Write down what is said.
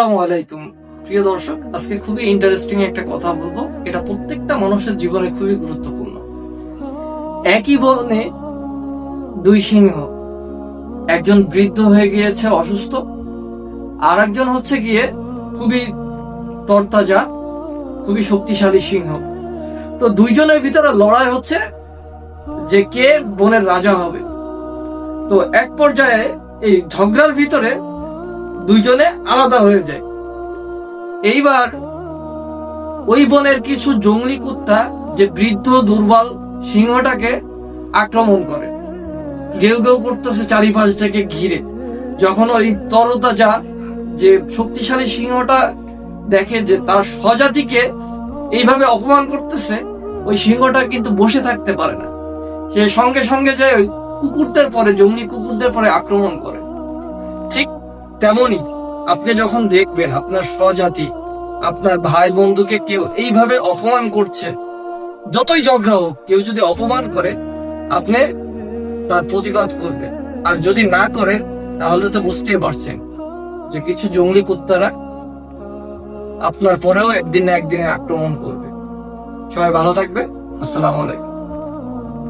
আসসালামু আলাইকুম। প্রিয় দর্শক, আজকে খুবই ইন্টারেস্টিং একটা কথা বলব। এটা প্রত্যেকটা মানুষের জীবনে খুবই গুরুত্বপূর্ণ। একই বনে দুই সিংহ। একজন বৃদ্ধ হয়ে গিয়েছে অসুস্থ আর একজন হচ্ছে গিয়ে খুবই তরতাজা, খুবই শক্তিশালী সিংহ। তো দুইজনের ভিতরে লড়াই হচ্ছে যে কে বনের রাজা হবে। তো এক পর্যায়ে এই ঝগড়ার ভিতরে দুইজনে আলাদা হয়ে যায়। এইবার ওই বনের কিছু জঙ্গলি কুত্তা যে বৃদ্ধ, দুর্বল সিংহটাকে আক্রমণ করে। গেউ গেউ করতেছে চারিপাশ থেকে ঘিরে। যখন ওই তরতাজা যে শক্তিশালী সিংহটা দেখে যে তার স্বজাতিকে এইভাবে অপমান করতেছে, ওই সিংহটা কিন্তু বসে থাকতে পারে না। সে সঙ্গে সঙ্গে যায় ওই কুকুরদের পরে, জঙ্গলি কুকুরদের পরে আক্রমণ করে। ঠিক তেমনি আপনি যখন দেখবেন আপনার স্বজাতি, আপনার ভাই বন্ধুকে কেউ এইভাবে অপমান করছে, যতই ঝগড়া হোক, কেউ যদি অপমান করে, আপনি তার প্রতিবাদ করবেন। আর যদি না করে, তাহলে তো বুঝতেই পারছেন যে কিছু জঙ্গলি কুত্তারা আপনার পরেও একদিন না একদিনে আক্রমণ করবে। সবাই ভালো থাকবে আসসালামু আলাইকুম।